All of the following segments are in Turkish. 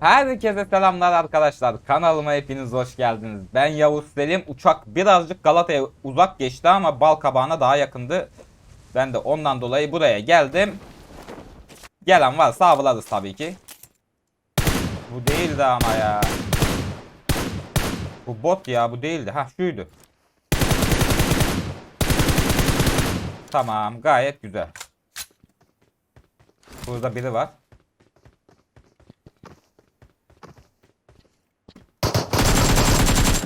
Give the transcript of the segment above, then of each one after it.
Herkese selamlar arkadaşlar. Kanalıma hepiniz hoş geldiniz. Ben Yavuz Selim. Uçak birazcık Galata'ya uzak geçti ama Balkabağı'na daha yakındı. Ben de ondan dolayı buraya geldim. Gelen varsa avlarız tabii ki. Bu değildi ama ya. Bu bot ya bu değildi. Ha şuydu. Tamam gayet güzel. Burada biri var.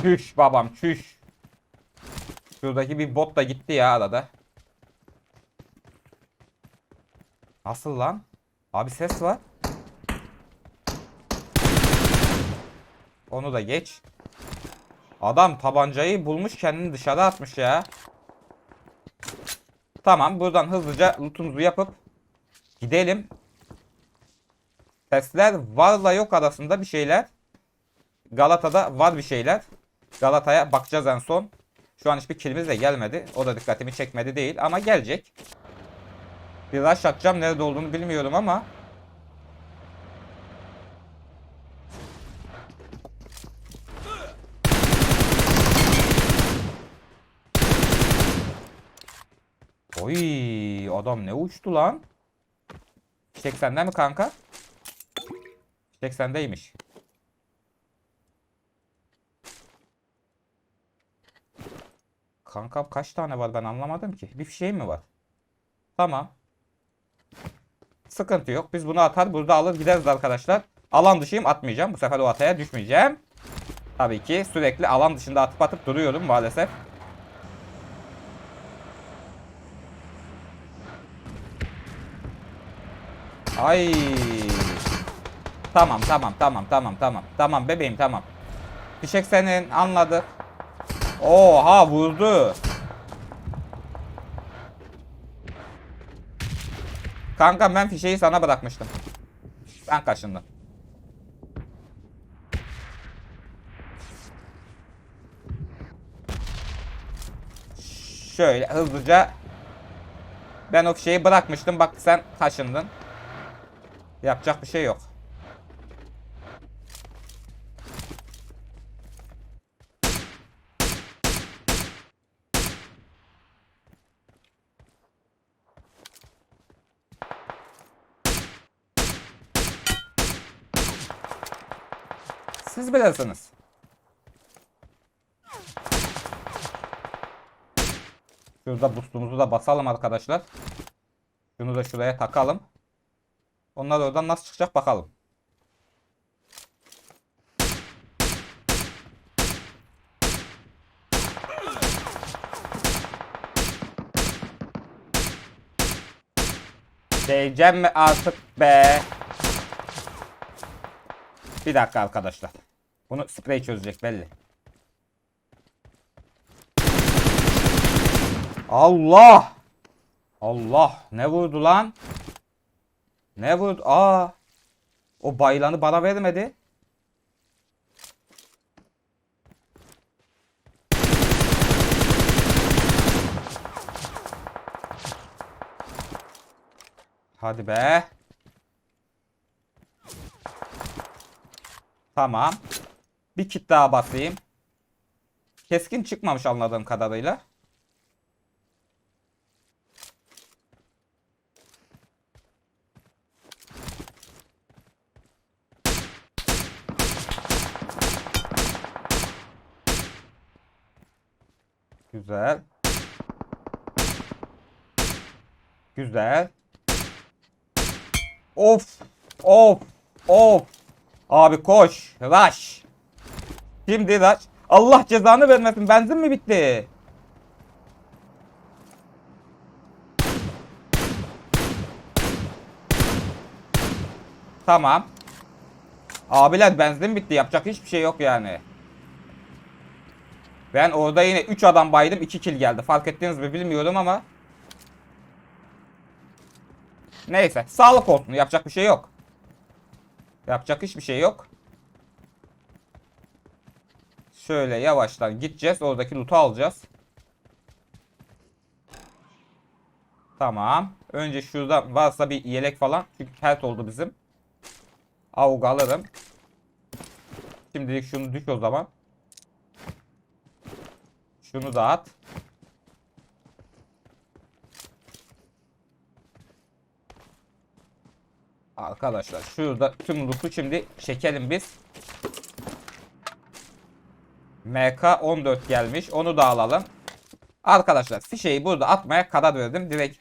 Çüş babam çüş. Şuradaki bir bot da gitti ya arada. Nasıl lan? Abi ses var. Onu da geç. Adam tabancayı bulmuş kendini dışarı atmış ya. Tamam buradan hızlıca lootumuzu yapıp gidelim. Sesler varla yok arasında bir şeyler. Galata'da var bir şeyler. Galata'ya bakacağız en son. Şu an hiçbir kilimiz de gelmedi. O da dikkatimi çekmedi değil ama gelecek. Bir rush. Nerede olduğunu bilmiyorum ama. Oy adam ne uçtu lan? 80'de mi kanka? 80'deymiş. Kankam kaç tane var ben anlamadım ki. Bir şey mi var? Tamam. Sıkıntı yok. Biz bunu atar burada alır gideriz arkadaşlar. Alan dışıyım atmayacağım. Bu sefer o hataya düşmeyeceğim. Tabii ki sürekli alan dışında atıp atıp duruyorum maalesef. Ay. Tamam tamam tamam tamam tamam. Tamam bebeğim tamam. Fişek senin anladık. Oha vurdu. Kanka ben fişeyi sana bırakmıştım. Ben kaşındım. Şöyle hızlıca ben o fişeyi bırakmıştım. Bak sen taşındın. Yapacak bir şey yok. Siz bilirsiniz. Şurada boostumuzu da basalım arkadaşlar. Şunu da şuraya takalım. Onlar oradan nasıl çıkacak bakalım. Değeceğim mi artık be? Bir dakika arkadaşlar. Bunu sprey çözecek belli. Allah! Allah! Ne vurdu lan? Ne vurdu? Aa! O bayılanı bana vermedi. Hadi be. Tamam. Bir kit daha basayım. Keskin çıkmamış anladığım kadarıyla. Güzel. Güzel. Of. Of. Of. Abi koş. Rush. Şimdi rush. Allah cezanı vermesin. Benzin mi bitti? Tamam. Abiler benzin bitti. Yapacak hiçbir şey yok yani. Ben orada yine 3 adam baydım 2 kill geldi. Fark ettiniz mi bilmiyorum ama. Neyse sağlık olsun yapacak bir şey yok. Yapacak hiçbir şey yok. Şöyle yavaştan gideceğiz. Oradaki loot'u alacağız. Tamam. Önce şurada varsa bir yelek falan. Çünkü ters oldu bizim. Avuk alırım. Şimdilik şunu düş o zaman. Şunu da at. Arkadaşlar şurada tüm loot'u şimdi çekelim biz. MK14 gelmiş. Onu da alalım. Arkadaşlar fişeyi burada atmaya karar verdim. Direkt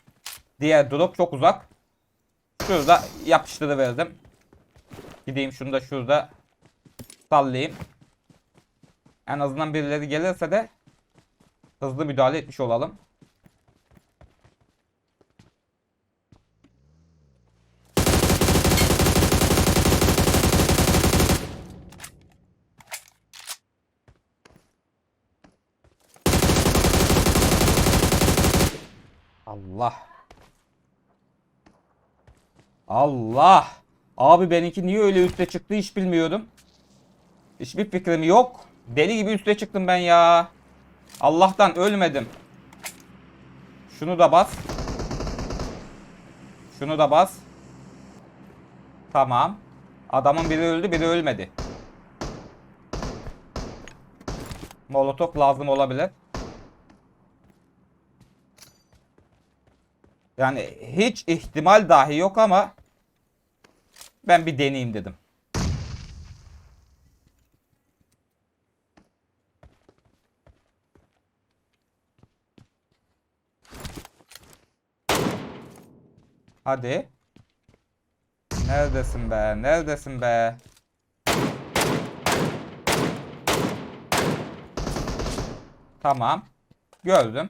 diğer drop çok uzak. Şurada yapıştırıverdim. Gideyim şunu da şurada sallayayım. En azından birileri gelirse de hızlı müdahale etmiş olalım. Allah. Allah. Abi benimki niye öyle üste çıktı hiç bilmiyorum. Hiçbir fikrim yok. Deli gibi üste çıktım ben ya. Allah'tan ölmedim. Şunu da bas. Şunu da bas. Tamam. Adamın biri öldü biri ölmedi. Molotof lazım olabilir. Yani hiç ihtimal dahi yok ama ben bir deneyeyim dedim. Hadi. Neredesin be? Neredesin be? Tamam. Gördüm.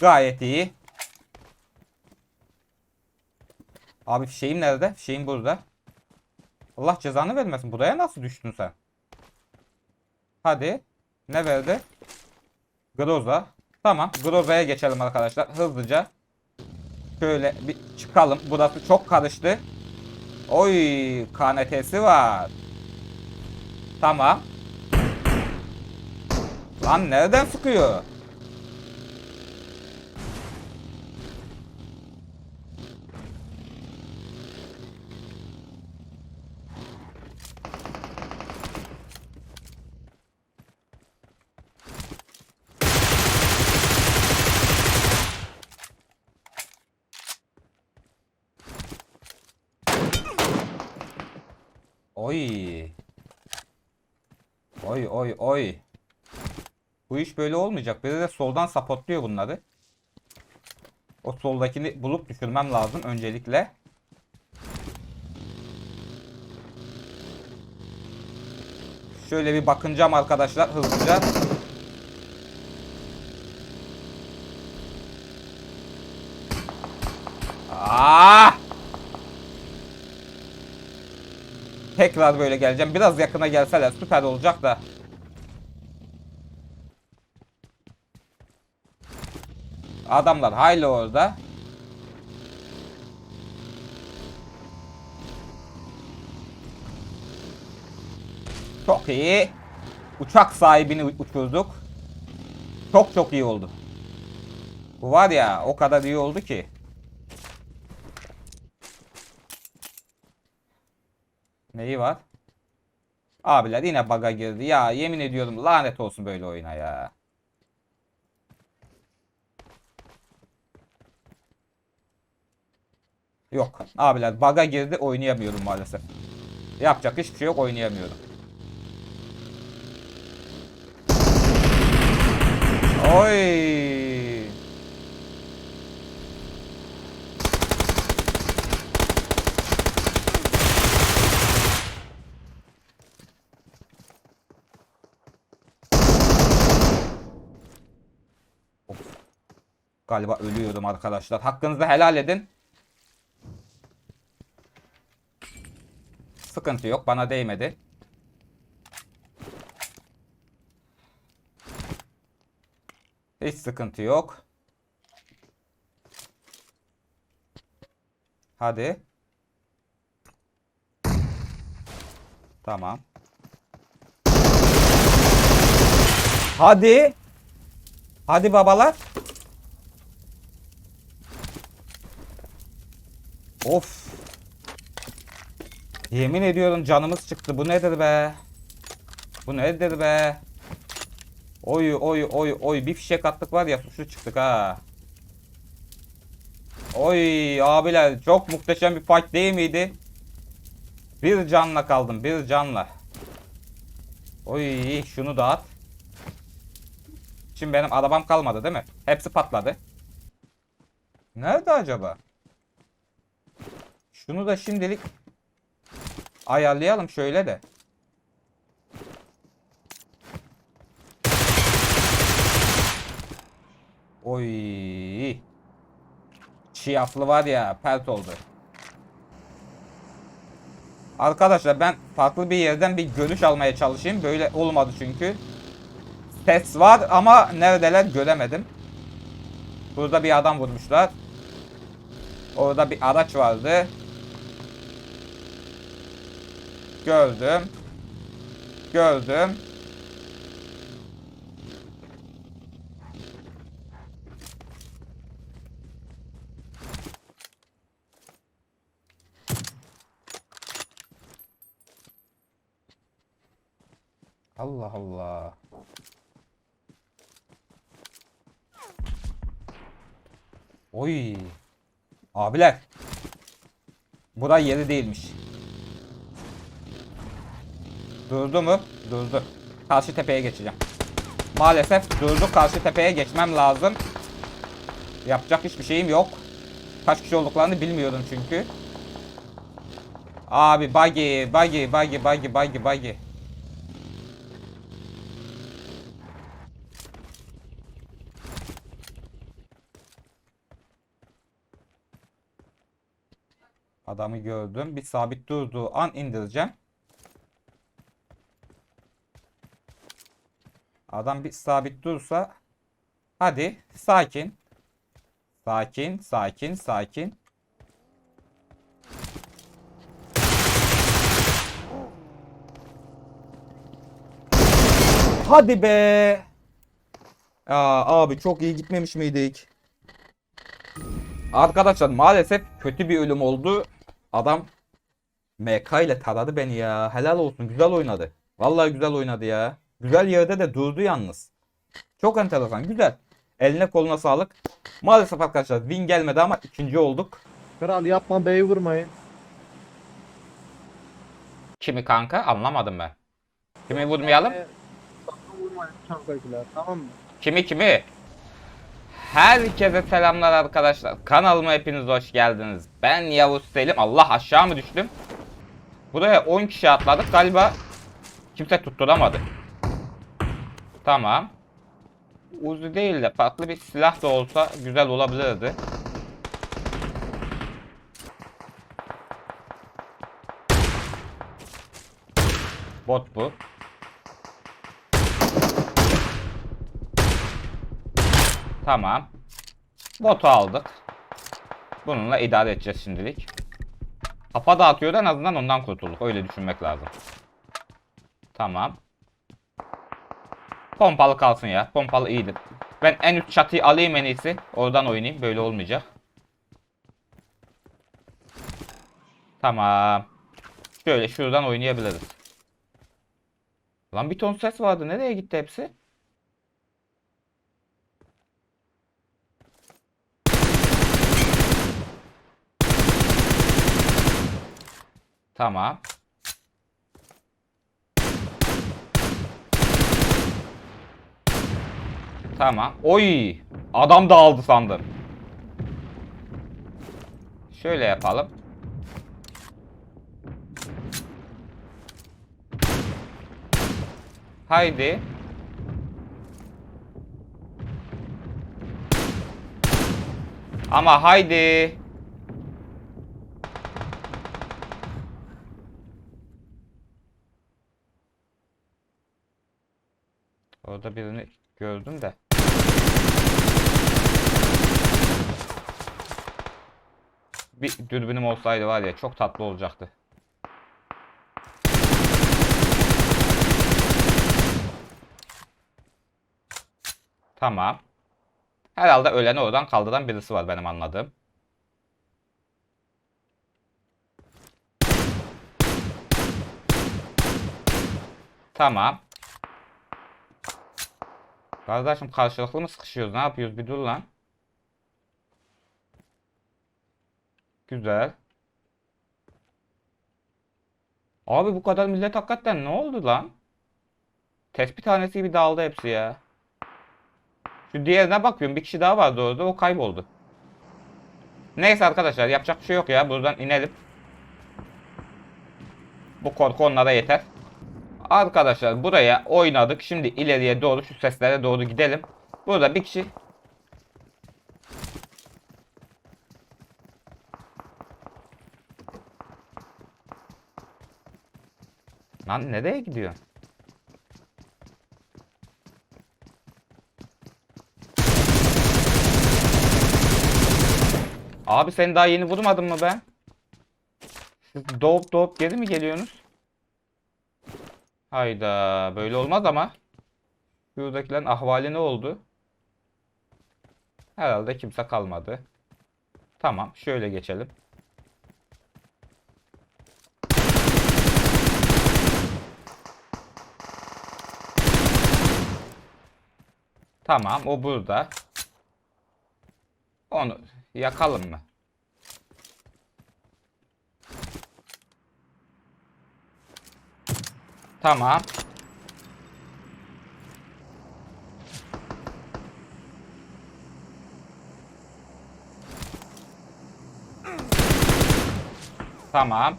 Gayet iyi. Abi şeyim nerede? Şeyim burada. Allah cezanı vermesin. Buraya nasıl düştün sen? Hadi. Ne verdi? Groza. Tamam. Groza'ya geçelim arkadaşlar. Hızlıca. Şöyle bir çıkalım. Burası çok karıştı. Oy KNT'si var. Tamam. Lan nereden sıkıyor? Oy. Oy. Bu iş böyle olmayacak. Biri de soldan sapotluyor bunları. O soldakini bulup düşürmem lazım öncelikle. Şöyle bir bakınacağım arkadaşlar hızlıca. Ah! Tekrar böyle geleceğim. Biraz yakına gelseler süper olacak da. Adamlar hayli orada. Çok iyi. Uçak sahibini uçurduk. Çok çok iyi oldu. Bu var ya o kadar iyi oldu ki. Neyi var? Abiler yine bug'a girdi. Ya yemin ediyorum lanet olsun böyle oyuna ya. Yok. Abiler bug'a girdi oynayamıyorum maalesef. Yapacak hiçbir şey yok oynayamıyorum. Oy. Galiba ölüyordum arkadaşlar. Hakkınızı helal edin. Sıkıntı yok. Bana değmedi. Hiç sıkıntı yok. Hadi. Tamam. Hadi. Hadi babalar. Of. Yemin ediyorum canımız çıktı. Bu nedir be? Bu nedir be? Oy oy oy oy bir fişek attık var ya suçlu çıktık ha. Oy abiler çok muhteşem bir fight değil miydi? Bir canla kaldım bir canla. Oy şunu da at. Şimdi benim arabam kalmadı değil mi? Hepsi patladı. Nerede acaba? Şunu da şimdilik ayarlayalım şöyle de. Oy. Çiyaflı var ya pert oldu. Arkadaşlar ben farklı bir yerden bir görüş almaya çalışayım. Böyle olmadı çünkü. Ses var ama neredeler göremedim. Burada bir adam vurmuşlar. Orada bir araç vardı. Gördüm. Gördüm. Allah Allah. Oy. Abiler. Bura yeri değilmiş. Durdu mu? Durdu. Karşı tepeye geçeceğim. Maalesef durdu. Karşı tepeye geçmem lazım. Yapacak hiçbir şeyim yok. Kaç kişi olduklarını bilmiyorum çünkü. Abi buggy, buggy, buggy, buggy, buggy, buggy. Adamı gördüm. Bir sabit durduğu an indireceğim. Adam bir sabit dursa hadi sakin. Sakin, sakin, sakin. Hadi be. Aa, abi çok iyi gitmemiş miydik? Arkadaşlar maalesef kötü bir ölüm oldu. Adam MK ile taradı beni ya. Helal olsun. Güzel oynadı. Vallahi güzel oynadı ya. Güzel yerde de durdu yalnız. Çok enteresan. Güzel. Eline koluna sağlık. Maalesef arkadaşlar win gelmedi ama ikinci olduk. Kral yapma beyi vurmayın. Kimi kanka? Anlamadım ben. Kimi vurmayalım? Ee, vurmayın çantakiler tamam mı? Kimi kimi? Herkese selamlar arkadaşlar. Kanalıma hepiniz hoş geldiniz. Ben Yavuz Selim. Allah aşağı mı düştüm? Buraya 10 kişi atladık. Galiba kimse tutturamadı. Tamam. Uzi değil de farklı bir silah da olsa güzel olabilirdi. Bot bu. Tamam. Botu aldık. Bununla idare edeceğiz şimdilik. Kafa dağıtıyor da en azından ondan kurtulduk. Öyle düşünmek lazım. Tamam. Pompalı kalsın ya. Pompalı iyidir. Ben en üst çatıyı alayım en iyisi. Oradan oynayayım. Böyle olmayacak. Tamam. Şöyle şuradan oynayabiliriz. Lan bir ton ses vardı. Nereye gitti hepsi? Tamam. Tamam. Oy! Adam dağıldı sandım. Şöyle yapalım. Haydi. Ama haydi. Orada birini gördüm de. bir dürbünüm olsaydı var ya çok tatlı olacaktı. Tamam. Herhalde öleni oradan kaldıran birisi var benim anladığım. Tamam. Kardeşim karşılıklı mı sıkışıyoruz? Ne yapıyoruz? Bir dur lan. Güzel. Abi bu kadar millet hakikaten ne oldu lan? Tespit tanesi gibi dağıldı hepsi ya. Şu diğerine bakıyorum. Bir kişi daha vardı orada. O kayboldu. Neyse arkadaşlar yapacak bir şey yok ya. Buradan inelim. Bu korku onlara yeter. Arkadaşlar buraya oynadık. Şimdi ileriye doğru şu seslere doğru gidelim. Burada bir kişi Lan nereye gidiyor? Abi sen daha yeni vurmadın mı be? Siz doğup doğup geri mi geliyorsunuz? Hayda böyle olmaz ama. Şuradakilerin ahvali ne oldu? Herhalde kimse kalmadı. Tamam şöyle geçelim. Tamam o burada. Onu yakalım mı? Tamam. Tamam.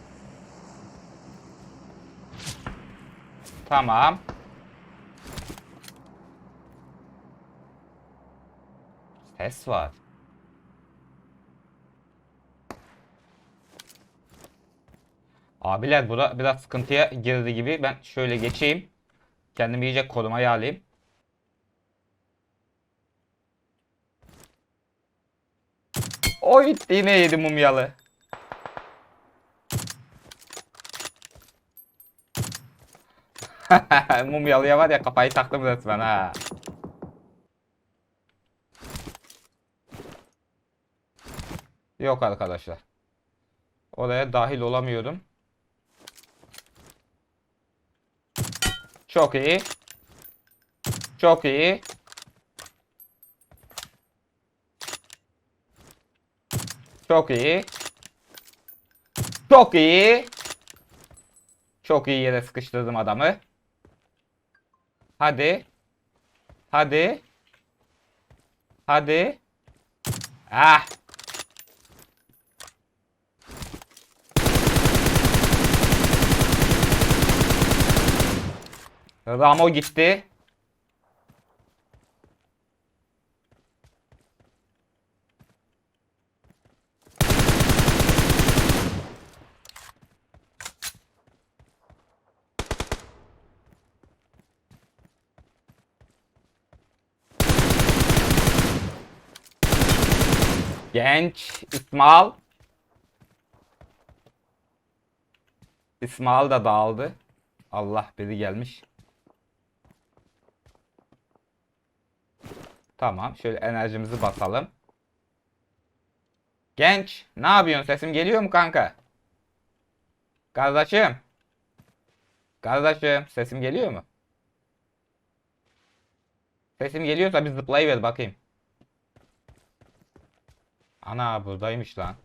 Tamam. Ses var. Abiler bura biraz sıkıntıya girdi gibi. Ben şöyle geçeyim. Kendimi iyice korumaya alayım. Oy yine yedi mumyalı. Mumyalıya var ya kafayı taktım resmen ha. Yok arkadaşlar. Oraya dahil olamıyorum. Çok iyi. Çok iyi. Çok iyi. Çok iyi. Çok iyi yere sıkıştırdım adamı. Hadi. Hadi. Hadi. Ah. Ramo gitti. Genç İsmail. İsmail da dağıldı. Allah biri gelmiş. Tamam. Şöyle enerjimizi basalım. Genç. Ne yapıyorsun? Sesim geliyor mu kanka? Kardeşim. Kardeşim. Sesim geliyor mu? Sesim geliyorsa bir zıplayıver bakayım. Ana buradaymış lan.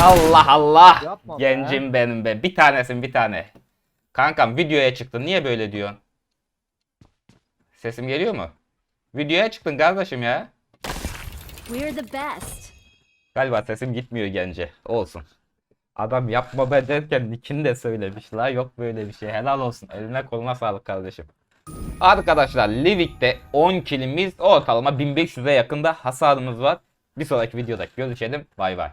Allah Allah. Yapma be. Gencim benim be. Bir tanesin bir tane. Kankam videoya çıktın. Niye böyle diyorsun? Sesim geliyor mu? Videoya çıktın kardeşim ya. We're the best. Galiba sesim gitmiyor gence. Olsun. Adam yapma be derken nickini de söylemiş la. Yok böyle bir şey. Helal olsun. Eline koluna sağlık kardeşim. Arkadaşlar Livik'te 10 kilimiz ortalama 1500'e yakında hasarımız var. Bir sonraki videoda görüşelim. Bay bay.